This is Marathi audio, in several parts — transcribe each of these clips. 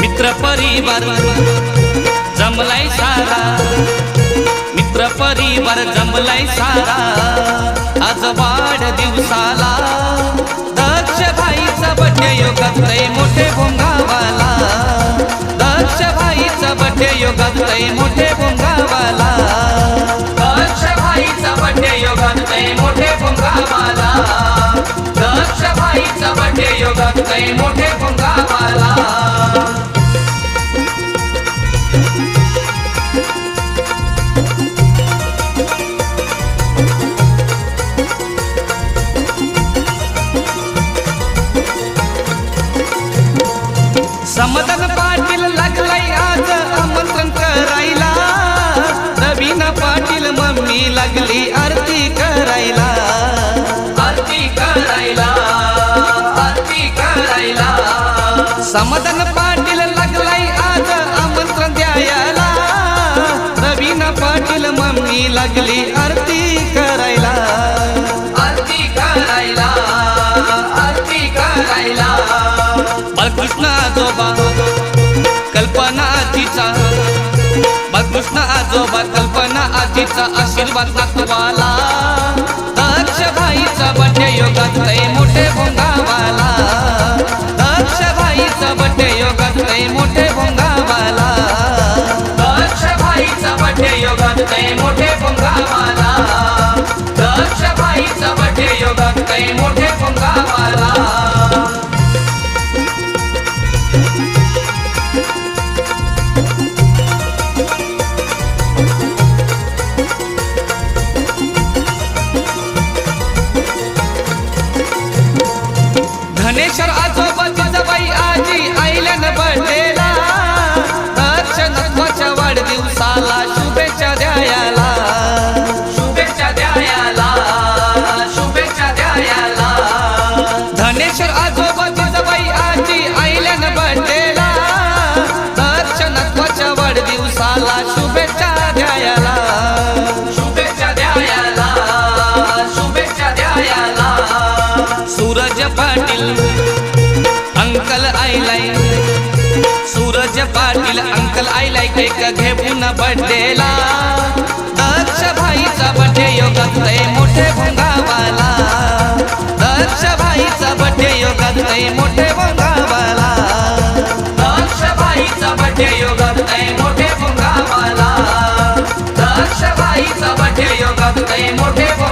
मित्र परिवार जमलाय सारा. मित्र परिवार जमलाय सारा. आज बड्डे मोठे भुंगावाला. दक्ष भाईचा बड्डे योगात मोठे भुंगावाला. दक्ष भाईचा बड्डे योगात मोठे भुंगा लागली आरती करायला. आरती करायला आरती करायला. समाधान पाटील लागलाय आज आमंत्रण द्यायला. नवीन पाटील मम्मी लागली आरती करायला. आरती करायला आरती करायला. बालकृष्ण आजोबा कल्पना आजीचा. बालकृष्ण आजोबा कल्पना आजीचा आशीर्वाद नातवाला दक्ष भाईचा बड्डे योगात लय मोठे भोंगावाला दक्ष भाईचा बड्डे योगात लय मोठे भोंगावाला दक्ष भाईचा बड्डे योगात मोठे भोंगावाला धनेश्वर आजोबा जिजाबाई आजी आईल्यान बर्थडेला दक्ष नत्वाच्या वाढदिवसाला शुभेच्छा द्यायला. शुभेच्छा द्यायला. शुभेच्छा द्यायला. धनेश्वर आजोबा जिजाबाई आजी आईल्यान बर्थडेला दक्ष नत्वाच्या वाढदिवसाला शुभेच्छा द्यायला. शुभेच्छा द्यायला. शुभेच्छा द्यायला. सूरज पण पाटील अंकल आईलाय केक घेऊन बड्डेला दक्ष भाईचा बड्डे योगात लय मोठे भोंगावाला. दक्ष भाईचा बड्डे योगात लय मोठे भोंगावाला. दक्ष भाईचा बड्डे योगात लय मोठे भोंगावाला. दक्ष भाईचा बड्डे योगात लय मोठे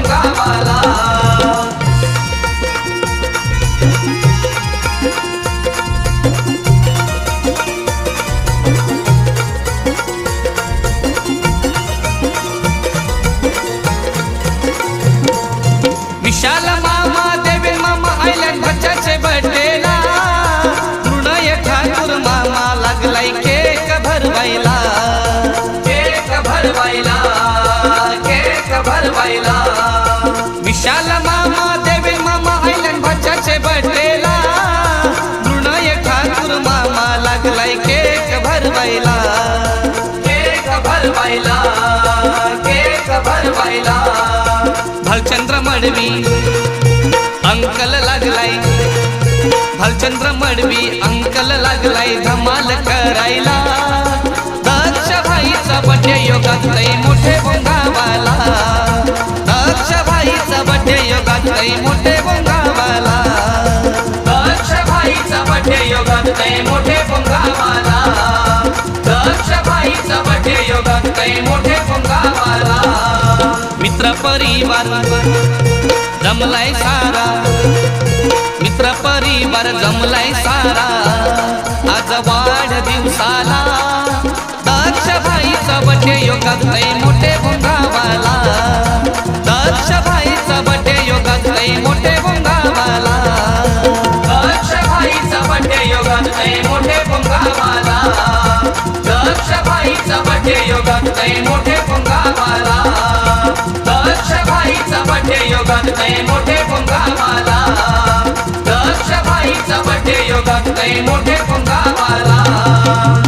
भरवायला विशाल मामा देवे मामा आयलन भाच्याचे बटेला मृणय ठाकूर मामा लागलाय केक भरवायला. केक भरवायला केक भरवायला. भालचंद्र मडवी अंकल लागलाय. भालचंद्र मडवी अंकल लागलाय धमाल करायला. दक्ष भाईचा बटे योगात मोठे बड्डे दक्ष मित्र परिवार जमलाय सारा. मित्र परिवार जमलाय सारा. आज वाढ दिवसाला योगात नाही मोठे पंगा वाला दक्ष बड्डे योगात नाही मोठे पंगा वाला दक्ष भाईचा बड्डे योगात नाही मोठे पंगा वाला दक्ष भाईचा बड्डे योगात नाही मोठे पंगा वाला